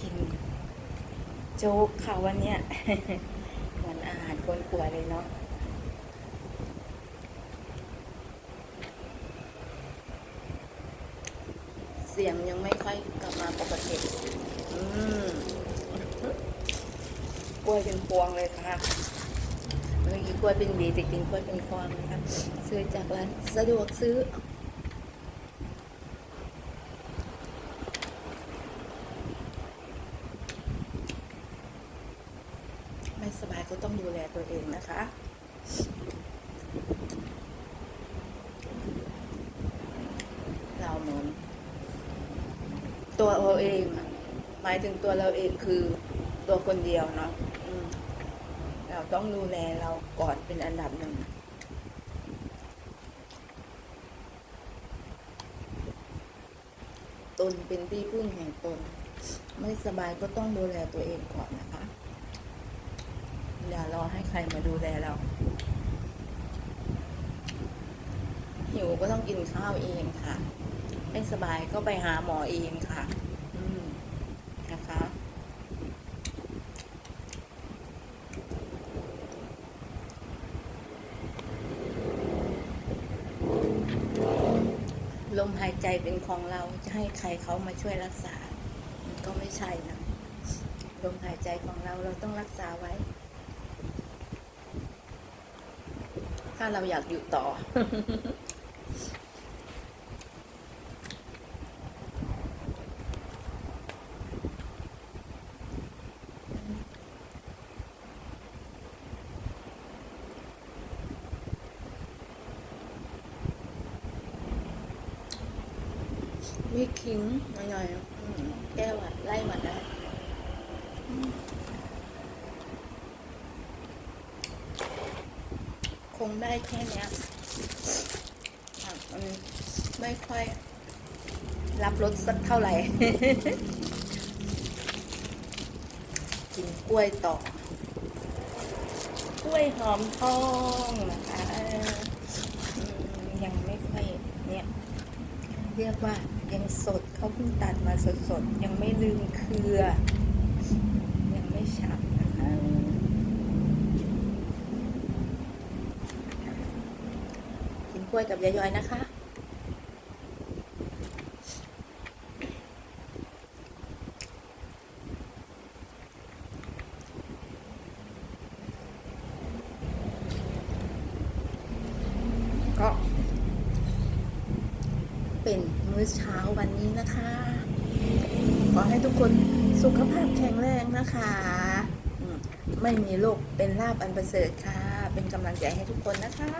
กิน โจ๊กค่ะวันเนี้ยเหมือนอาหารคนป่วยเลยเนาะเสียงยังไม่ค่อยกลับมาปกติอืมกล้วยเป็นพวงเลยค่ะเมื่อกี้กล้วยเป็นดีแต่กินกล้วยเป็นพวงนะคะซื้อจากร้านสะดวกซื้อ ไม่ สบายก็ต้องดูแลตัวเองนะคะ เราเหมือนตัวเราเองอะหมายถึงตัวเราเองคือตัวคนเดียวเนาะเราต้องดูแลเราก่อนเป็นอันดับหนึ่งตนเป็นที่พึ่งแห่งตน ไม่สบายก็ต้องดูแลตัวเองก่อนนะคะ อย่ารอให้ใครมาดูแลเรา หิวก็ต้องกินข้าวเองค่ะ ไม่สบายก็ไปหาหมอเองค่ะนะคะลมหายใจเป็นของเราจะให้ใครเขามาช่วยรักษา มันก็ไม่ใช่นะ ลมหายใจของเราเราต้องรักษาไว้ ถ้า เราอยากอยู่ต่อ มีขิงหน่อยๆแก้หวัดไล่หวัดได้อืมค งได้แค่เนี้ยอะมันไม่ค่อย รับรสสักเท่าไหร่ กินกล้วยต่อกล้วยหอมทองนะคะยังไม่ค่อยเนี่ย เรียกว่ายังสดเขาเพิ่งตัดมาสดๆ ยังไม่ลืมเครือ ยังไม่ฉับนะคะ กินกล้ วยกับยายอยนะคะ ก็เป็นมื้อเช้าวันนี้นะคะ ขอให้ทุกคนสุขภาพแข็งแรงนะคะไม่มีโรคเป็นลาบอันประเสริฐค่ะ เป็นกำลังใจให้ทุกคนนะคะ